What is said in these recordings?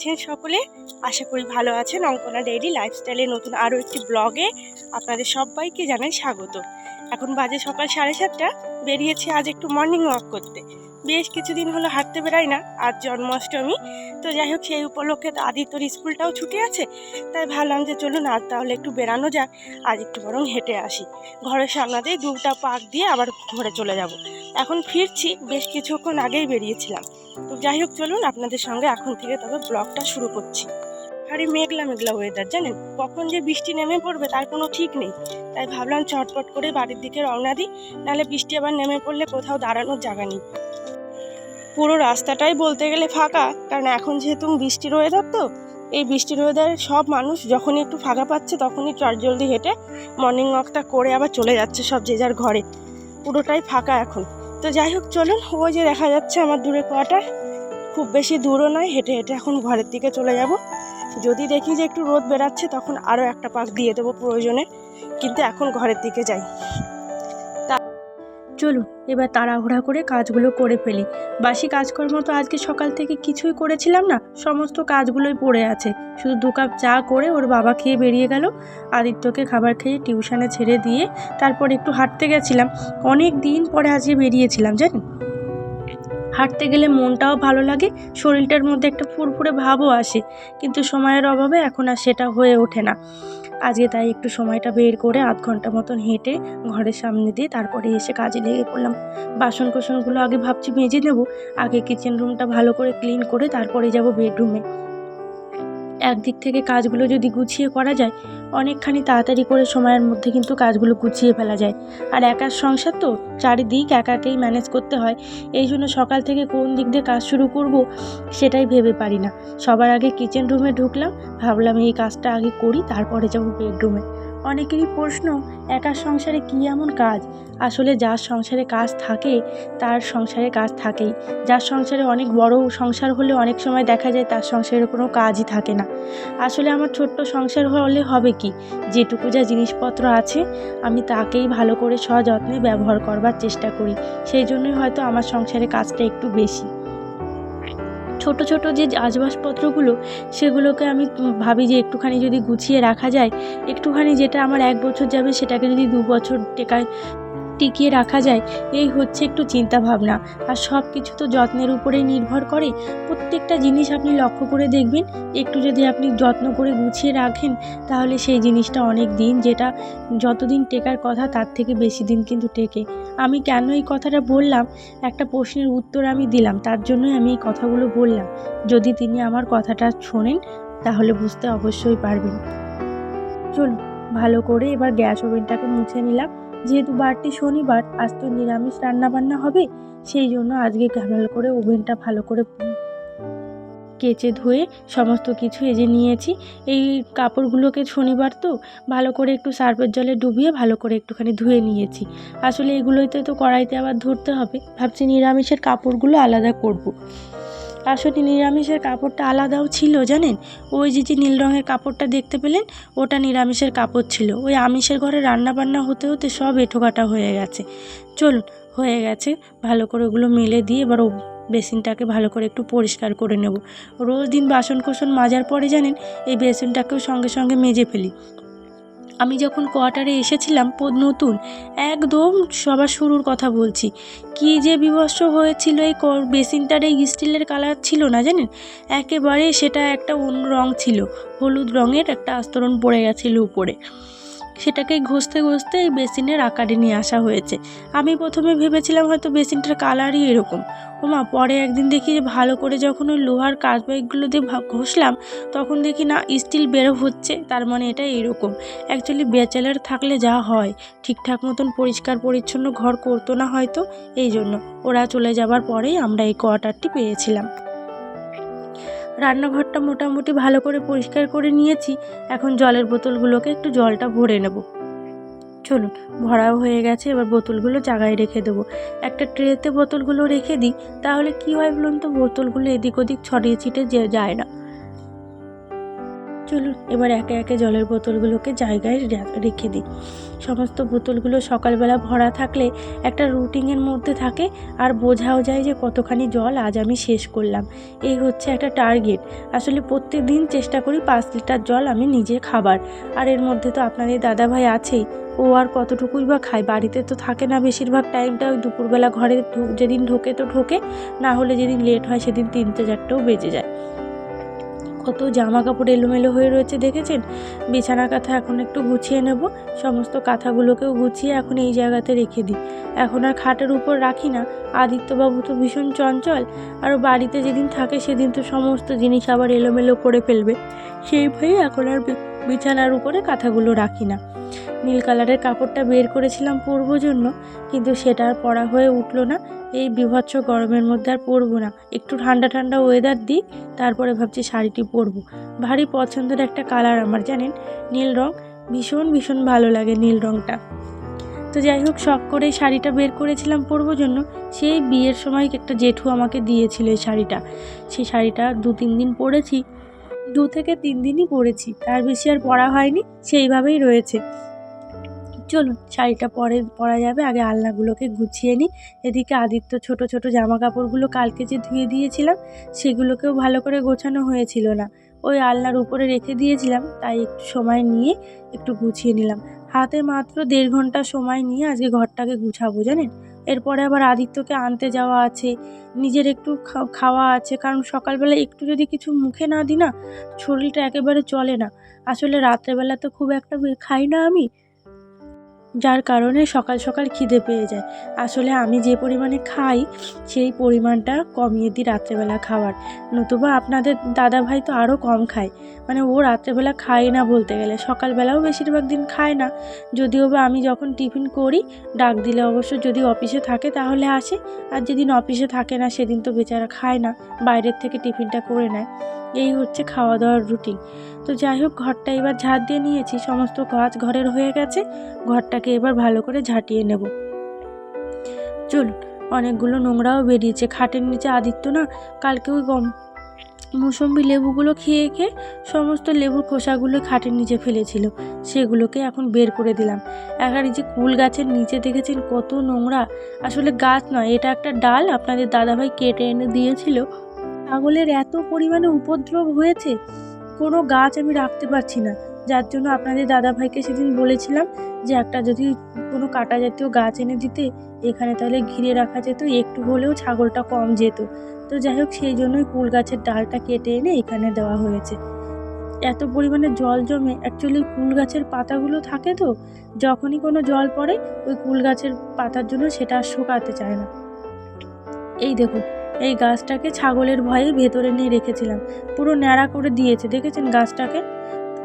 আছেন সকলে। আশা করি ভালো আছেন অঙ্কনা ডেইলি লাইফস্টাইলে নতুন আরও একটি ব্লগে আপনাদের সবাইকে জানাই স্বাগত। এখন বাজে সকাল সাড়ে সাতটা। বেরিয়েছে আজ একটু মর্নিং ওয়াক করতে। বেশ কিছুদিন হলো হাঁটতে বেরাই না, আজ জন্মাষ্টমী। তো যাই হোক, সেই উপলক্ষে তো আদিত্যর স্কুলটাও ছুটি আছে। তাই ভাবলাম যে চলুন আজ তাহলে একটু বেরানো যাক, আজ একটু বরং হেঁটে আসি। ঘরের সামনাতেই দুটা পাক দিয়ে আবার ঘরে চলে যাব। এখন ফিরছি, বেশ কিছুক্ষণ আগেই বেরিয়েছিলাম। তো যাই হোক, চলুন আপনাদের সঙ্গে এখন থেকে তবে ব্লগটা শুরু করছি। আরে মেঘলা মেঘলা ওয়েদার জানেন? কখন যে বৃষ্টি নেমে পড়বে তার কোনো ঠিক নেই। তাই ভাবলাম চটপট করে বাড়ির দিকে রওনা দিই, নাহলে বৃষ্টি আবার নেমে পড়লে কোথাও দাঁড়ানোর জায়গা নেই। পুরো রাস্তাটাই বলতে গেলে ফাঁকা। কারণ এখন যেহেতু বৃষ্টির ওয়েদার তো, এই বৃষ্টির ওয়েদারে সব মানুষ যখনই একটু ফাঁকা পাচ্ছে তখনই চটজলদি হেঁটে মর্নিং ওয়াকটা করে আবার চলে যাচ্ছে সব যে যার ঘরে। পুরোটাই ফাঁকা এখন। তো যাই হোক, চলুন ওই যে দেখা যাচ্ছে আমার দূরে কোয়ার্টার খুব বেশি দূরও নয়, হেঁটে হেঁটে এখন ঘরের দিকে চলে যাব। যদি দেখি যে একটু রোদ বেরাচ্ছে তখন আরও একটা পাক দিয়ে দেবো প্রয়োজনে। কিন্তু এখন ঘরের দিকে যাই। চলুন, এবার তাড়াহুড়া করে কাজগুলো করে ফেলি। বাসি কাজকর্ম তো আজকে সকাল থেকে কিছুই করেছিলাম না, সমস্ত কাজগুলোই পড়ে আছে। শুধু দু কাপ চা করে ওর বাবা খেয়ে বেরিয়ে গেল। আদিত্যকে খাবার খেয়ে টিউশনে ছেড়ে দিয়ে তারপর একটু হাঁটতে গেছিলাম। অনেক দিন পরে আজকে বেরিয়েছিলাম, জানেন? হাঁটতে গেলে মনটাও ভালো লাগে, শরীরটার মধ্যে একটা ফুরফুরে ভাবও আসে। কিন্তু সময়ের অভাবে এখন আর সেটা হয়ে ওঠে না। আজকে তাই একটু সময়টা বের করে আধ ঘণ্টা মতন হেঁটে ঘরের সামনে দিয়ে তারপরে এসে কাজে লেগে পড়লাম। বাসন কোসনগুলো আগে ভাবছি মেজে নেব, আগে কিচেন রুমটা ভালো করে ক্লিন করে তারপরে যাব বেডরুমে একদিক থেকে কাজগুলো যদি গুছিয়ে করা যায়, অনেকখানি তাড়াতাড়ি করে সময়ের মধ্যে কিন্তু কাজগুলো গুছিয়ে ফেলা যায়। আর একার সংসার তো চারিদিক একাকেই ম্যানেজ করতে হয়। এই জন্য সকাল থেকে কোন দিক দিয়ে কাজ শুরু করব সেটাই ভেবে পারি না। সবার আগে কিচেন রুমে ঢুকলাম, ভাবলাম এই কাজটা আগে করি, তারপরে যাব বেডরুমে অনেকেরই প্রশ্ন একার সংসারে কী এমন কাজ? আসলে যার সংসারে কাজ থাকে, তার সংসারে কাজ থাকেই। যার সংসারে অনেক বড় সংসার হলে অনেক সময় দেখা যায় তার সংসারে কোনো কাজই থাকে না। আসলে আমার ছোট্ট সংসার হলে হবে কি? যেটুকু যা জিনিসপত্র আছে, আমি তাকেই ভালো করে সযত্নে ব্যবহার করবার চেষ্টা করি। সেই জন্যই হয়তো আমার সংসারে কাজটা একটু বেশি। ছোট ছোট যে আসবাবপত্রগুলো সেগুলোকে আমি ভাবি যে একটুখানি যদি গুছিয়ে রাখা যায়, একটুখানি যেটা আমার এক বছর যাবে সেটাকে যদি দু বছর টেকায় টিকিয়ে রাখা যায়, এই হচ্ছে একটু চিন্তা ভাবনা আর সব কিছু তো যত্নের উপরেই নির্ভর করে। প্রত্যেকটা জিনিস আপনি লক্ষ্য করে দেখবেন। একটু যদি আপনি যত্ন করে গুছিয়ে রাখেন, তাহলে সেই জিনিসটা অনেক দিন যেটা যতদিন টেকার কথা, তার থেকে বেশি দিন কিন্তু টেকে। আমি কেন এই কথাটা বললাম? একটা প্রশ্নের উত্তর আমি দিলাম, তার জন্যই আমি এই কথাগুলো বললাম। যদি তিনি আমার কথাটা শোনেন, তাহলে বুঝতে অবশ্যই পারবেন। চলুন, ভালো করে এবার গ্যাস ওভেনটাকে মুছে নিলাম। যেহেতু বারটি শনিবার, আজ তো নিরামিষ রান্না বান্না হবে, সেই জন্য আজকে ভালো করে ওভেনটা ভালো করে কেচে ধুয়ে সমস্ত কিছু এজে নিয়েছি। এই কাপড়গুলোকে শনিবার তো ভালো করে একটু সার্ফের জলে ডুবিয়ে ভালো করে একটুখানি ধুয়ে নিয়েছি। আসলে এগুলোইতে তো কড়াইতে আবার ধরতে হবে। ভাবছি নিরামিষের কাপড়গুলো আলাদা করব। আসলে নিরামিষের কাপড়টা আলাদাও ছিল, জানেন? ওই যে যে নীল রঙের কাপড়টা দেখতে পেলেন, ওটা নিরামিষের কাপড় ছিল। ওই আমিষের ঘরে রান্না বান্না হতে হতে সব এঁঠোকাটা হয়ে গেছে। চলুন, হয়ে গেছে। ভালো করে ওগুলো মেলে দিয়ে এবার বেসিনটাকে ভালো করে একটু পরিষ্কার করে নেব। রোজ দিন বাসন কোসন মাজার পরে, জানেন? এই বেসিনটাকেও সঙ্গে সঙ্গে মেজে ফেলি। আমি যখন কোয়ার্টারে এসেছিলাম নতুন, একদম সবার শুরুর কথা বলছি। কি যে বিভৎস হয়েছিল এই বেসিনটার এই স্টিলের কালার ছিল না জানেন? একেবারে সেটা একটা অন্য রঙ ছিল, হলুদ রঙের একটা আস্তরণ পড়ে গেছিল উপরে। সেটাকে ঘষতে ঘষতে এই বেসিনের আকারে নিয়ে আসা হয়েছে। আমি প্রথমে ভেবেছিলাম হয়তো বেসিনটার কালারই এরকম। ওমা, পরে একদিন দেখি যে ভালো করে যখন ওই লোহার কাজ বাইকগুলো দিয়ে ঘষলাম, তখন দেখি না স্টিল বেরো হচ্ছে, তার মানে এটা এরকম। অ্যাকচুয়ালি ব্যাচেলার থাকলে যা হয়, ঠিকঠাক মতন পরিষ্কার পরিচ্ছন্ন ঘর করতো না হয়তো এই জন্য ওরা চলে যাবার পরেই আমরা এই কোয়ার্টারটি পেয়েছিলাম। রান্নাঘরটা মোটামুটি ভালো করে পরিষ্কার করে নিয়েছি। এখন জলের বোতলগুলোকে একটু জলটা ভরে নেব। চলুন, ভরাও হয়ে গেছে, এবার বোতলগুলো জাগায় রেখে দেবো। একটা ট্রেতে বোতলগুলো রেখে দিই, তাহলে কি হয় বলুন তো? বোতলগুলো এদিক ওদিক ছড়িয়ে ছিটে যে, যায় না। চলুন, এবার একে একে জলের বোতলগুলোকে জায়গায় রেখে দিই। সমস্ত বোতলগুলো সকালবেলা ভরা থাকলে একটা রুটিনের মধ্যে থাকে আর বোঝাও যায় যে কতখানি জল আজ আমি শেষ করলাম। এই হচ্ছে একটা টার্গেট। আসলে প্রত্যেক দিন চেষ্টা করি পাঁচ লিটার জল আমি নিজে খাবার। আর এর মধ্যে তো আপনাদের দাদাভাই আছেই। ও আর কতটুকুই বা খায়? বাড়িতে তো থাকে না বেশিরভাগ টাইমটা, ওই দুপুরবেলা ঘরে যেদিন ঢোকে তো ঢোকে, না হলে যেদিন লেট হয় সেদিন তিনটে, চারটেও বেজে যায়। কত জামা কাপড় এলোমেলো হয়ে রয়েছে, দেখেছেন? বিছানা কাঁথা এখন একটু গুছিয়ে নেব। সমস্ত কাঁথাগুলোকেও গুছিয়ে এখন এই জায়গাতে রেখে দিই। এখন আর খাটের উপর রাখি না। আদিত্যবাবু তো ভীষণ চঞ্চল। আর বাড়িতে যেদিন থাকে সেদিন তো সমস্ত জিনিস আবার এলোমেলো করে ফেলবে। সেই ভয়ে এখন আর বিছানার উপরে কাঁথাগুলো রাখি না। নীল কালারের কাপড়টা বের করেছিলাম পরবো জন্য, কিন্তু সেটা আর পরা হয়ে উঠল না। এই বিভৎস গরমের মধ্যে আর পরবো না। একটু ঠান্ডা ঠান্ডা ওয়েদার দিই, তারপরে ভাবছি শাড়িটি পরবো। ভারী পছন্দের একটা কালার আমার, জানেন? নীল রং, ভীষণ ভীষণ ভালো লাগে নীল রংটা। তো যাই হোক, শখ করে শাড়িটা বের করেছিলাম পরবো জন্য। সেই বিয়ের সময় একটা জেঠু আমাকে দিয়েছিল এই শাড়িটা। সেই শাড়িটা দু তিন দিন পরেছি। দু থেকে তিন দিনই পরেছি তার বেশি আর পরা হয়নি, সেইভাবেই রয়েছে। চলুন, শাড়িটা পরে, পরা যাবে। আগে আলনাগুলোকে গুছিয়ে নিই। এদিকে আদিত্য ছোট ছোট জামা কাপড়গুলো কালকে যে ধুয়ে দিয়েছিলাম, সেগুলোকেও ভালো করে গোছানো হয়েছিল না। ওই আলনার উপরে রেখে দিয়েছিলাম, তাই একটু সময় নিয়ে একটু গুছিয়ে নিলাম। হাতে মাত্র দেড় ঘণ্টা সময় নিয়ে আজকে ঘরটাকে গুছাবো, জানেন? এরপরে আবার আদিত্যকে আনতে যাওয়া আছে, নিজের একটু খাওয়া আছে, কারণ সকালবেলা একটু যদি কিছু মুখে না দিই না, শরীরটা একেবারে চলে না। আসলে রাত্রেবেলা তো খুব একটা খাই না আমি যার কারণে সকাল সকাল খিদে পেয়ে যায়। আসলে আমি যে পরিমাণে খাই, সেই পরিমাণটা কমিয়ে দিই রাত্রেবেলা খাওয়ার। নতুবা আপনাদের দাদা ভাই তো আরও কম খায়। মানে ও রাত্রেবেলা খায় না বলতে গেলে। সকালবেলাও বেশিরভাগ দিন খায় না। যদিও বা আমি যখন টিফিন করি, ডাক দিলে অবশ্য যদি অফিসে থাকে তাহলে আসে। আর যেদিন অফিসে থাকে না, সেদিন তো বেচারা খায় না। বাইরের থেকে টিফিনটা করে নেয়। এই হচ্ছে খাওয়া দাওয়ার রুটিন। তো যাই হোক, ঘরটা এবার ঝাড় দিয়ে নিয়েছি, সমস্ত কাজ ঘরের হয়ে গেছে, ঘরটাকে এবার ভালো করে ঝাঁটিয়ে নেব। চলুন, অনেকগুলো নোংরাও বেরিয়েছে, খাটের নিচে আদিত্য না, কালকে ওই গম, মুসম্বি লেবুগুলো খেয়ে খেয়ে সমস্ত লেবুর খোসাগুলো খাটের নিচে ফেলেছিল, সেগুলোকে এখন বের করে দিলাম। এখন এই যে কুল গাছের নিচে দেখেছেন কত নোংরা, আসলে গাছ নয়, এটা একটা ডাল, আপনাদের দাদাভাই কেটে এনে দিয়েছিল ছাগলের এত পরিমাণে উপদ্রব হয়েছে, কোনো গাছ আমি রাখতে পারছি না। যার জন্য আপনাদের দাদাভাইকে সেদিন বলেছিলাম যে একটা যদি কোনো কাটা জাতীয় গাছ এনে দিতে, এখানে তাহলে ঘিরে রাখা যেত, একটু হলেও ছাগলটা কম যেত। তো যাই হোক, সেই জন্যই কুল গাছের ডালটা কেটে এনে এখানে দেওয়া হয়েছে। এত পরিমাণে জল জমে অ্যাকচুয়ালি কুল গাছের পাতাগুলো থাকে তো, যখনই কোনো জল পড়ে, ওই কুল গাছের পাতার জন্য সেটা আর শুকাতে চায় না। এই দেখুন। এই গাছটাকে ছাগলের ভয়ে ভেতরে নিয়ে রেখেছিলাম। পুরো ন্যাড়া করে দিয়েছে, দেখেছেন গাছটাকে?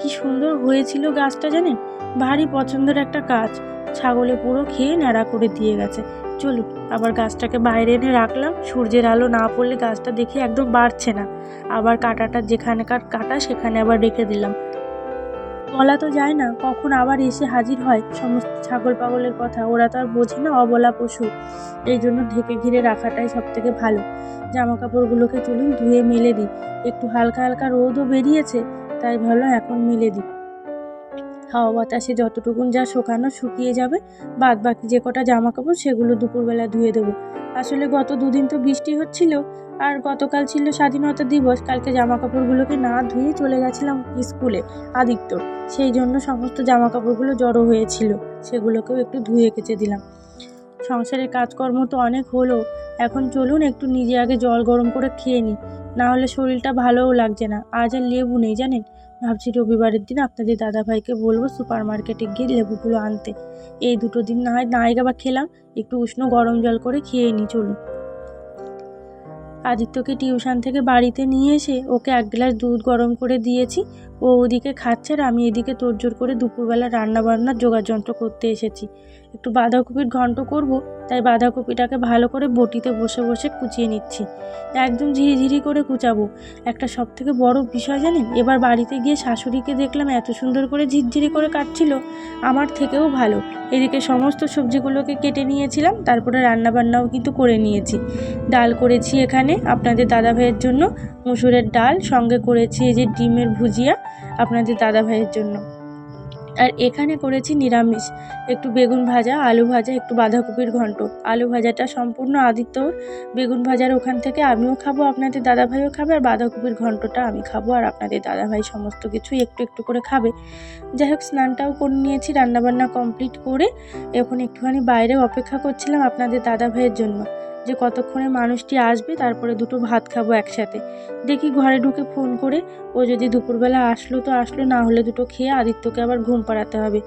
কি সুন্দর হয়েছিল গাছটা জানেন? ভারী পছন্দের একটা গাছ। ছাগলে পুরো খেয়ে ন্যাড়া করে দিয়ে গেছে। চলুন, আবার গাছটাকে বাইরে এনে রাখলাম। সূর্যের আলো না পড়লে গাছটা দেখে একদম বাড়ছে না। আবার কাটাটা যেখানেকার কাটা, সেখানে আবার রেখে দিলাম। বলা তো যায় না, কখন আবার এসে হাজির হয় সমস্ত ছাগল পাগলের কথা। ওরা তো আর বোঝে না, অবলা পশু। এই জন্য ঢেকে ঘিরে রাখাটাই সব থেকে ভালো। জামা কাপড়গুলোকে চলুন ধুয়ে মেলে দিই। একটু হালকা হালকা রোদও বেরিয়েছে, তাই ভালো এখন মেলে দিই। হাওয়া বাতাসে যতটুকুন যা শুকানো শুকিয়ে যাবে বাদ বাকি যে কটা জামা কাপড় সেগুলো দুপুরবেলা ধুয়ে দেবো। আসলে গত দুদিন তো বৃষ্টি হচ্ছিল, আর গতকাল ছিল স্বাধীনতা দিবস, কালকে জামা কাপড়গুলোকে না ধুয়ে চলে গেছিলাম স্কুলে আদিত্য। সেই জন্য সমস্ত জামা কাপড়গুলো জড়ো হয়েছিল, সেগুলোকেও একটু ধুয়ে কেচে দিলাম। সংসারের কাজকর্ম তো অনেক হলো, এখন চলুন একটু নিজে আগে জল গরম করে খেয়ে নিই না হলে শরীরটা ভালোও লাগছে না, আজ আর লেবু নেই জানেন? ভাবছি রবিবারের দিন আপনাদের দাদাভাইকে বলব সুপার মার্কেটে গিয়ে লেবুগুলো আনতে। এই দুটো দিন না হয় নাই বা খেলাম, একটু উষ্ণ গরম জল করে খেয়ে নিই, চলুন। আদিত্যকে টিউশন থেকে বাড়িতে নিয়ে এসে ওকে এক গ্লাস দুধ গরম করে দিয়েছি। ও ওদিকে খাচ্ছে আর আমি এদিকে তোড়জোড় করে দুপুরবেলা রান্না বান্নার যোগাযন্ত্র করতে এসেছি। একটু বাঁধাকপির ঘন্ট করব, তাই বাঁধাকপিটাকে ভালো করে বটিতে বসে বসে কুচিয়ে নিচ্ছি। একদম ঝিরিঝিরি করে কুচাবো। একটা সব থেকে বড় বিষয় জানেন, এবার বাড়িতে গিয়ে শাশুড়িকে দেখলাম এত সুন্দর করে ঝিরঝিরি করে কাটছিল, আমার থেকেও ভালো। এদিকে সমস্ত সবজিগুলোকে কেটে নিয়েছিলাম, তারপরে রান্না বান্নাও কিন্তু করে নিয়েছি। ডাল করেছি এখানে, আপনাদের দাদা ভাইয়ের জন্য। মুসুরের ডাল, সঙ্গে করেছি এই যে ডিমের ভুজিয়া আপনাদের দাদা ভাইয়ের জন্য। আর এখানে করেছি নিরামিষ। একটু বেগুন ভাজা, আলু ভাজা, একটু বাঁধাকপির ঘন্ট। আলু ভাজাটা সম্পূর্ণ আদিত্যর বেগুন ভাজার ওখান থেকে আমিও খাব, আপনাদের দাদাভাইও খাবে, আর বাঁধাকপির ঘন্টটা আমি খাব, আর আপনাদের দাদাভাই সমস্ত কিছুই একটু একটু করে খাবে। যাই হোক, স্নানটাও করে নিয়েছি, রান্নাবান্না কমপ্লিট করে এখন একটুখানি বাইরে অপেক্ষা করছিলাম আপনাদের দাদাভাইয়ের জন্য। যে কতক্ষণে মানুষটি আসবে, তারপরে দুটো ভাত খাব একসাথে। দেখি ঘরে ঢুকে ফোন করে, ও যদি দুপুরবেলা আসলো তো আসলো, না হলে দুটো খেয়ে আদিত্যকে আবার ঘুম পাড়াতে হবে।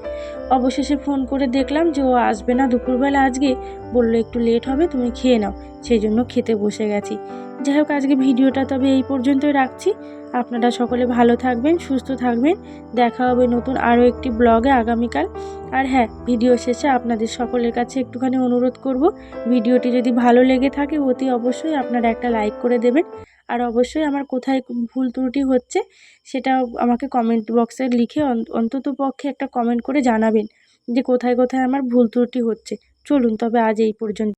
অবশেষে ফোন করে দেখলাম যে ও আসবে না দুপুরবেলা আজকে, বলল একটু লেট হবে, তুমি খেয়ে নাও। সেই জন্য খেতে বসে গেছি। যাই হোক, আজকে ভিডিওটা তবে এই পর্যন্তই রাখছি। আপনারা সকলে ভালো থাকবেন, সুস্থ থাকবেন। দেখা হবে নতুন আরও একটি ব্লগে আগামীকাল। আর হ্যাঁ ভিডিও শেষে আপনাদের সকলের কাছে একটুখানি অনুরোধ করব, ভিডিওটি যদি ভালো লেগে থাকে অতি অবশ্যই আপনারা একটা লাইক করে দেবেন। আর অবশ্যই আমার কোথায় ভুল ত্রুটি হচ্ছে সেটা আমাকে কমেন্ট বক্সে লিখে অন্তত পক্ষে একটা কমেন্ট করে জানাবেন যে কোথায় কোথায় আমার ভুল ত্রুটি হচ্ছে। চলুন তবে আজ এই পর্যন্ত।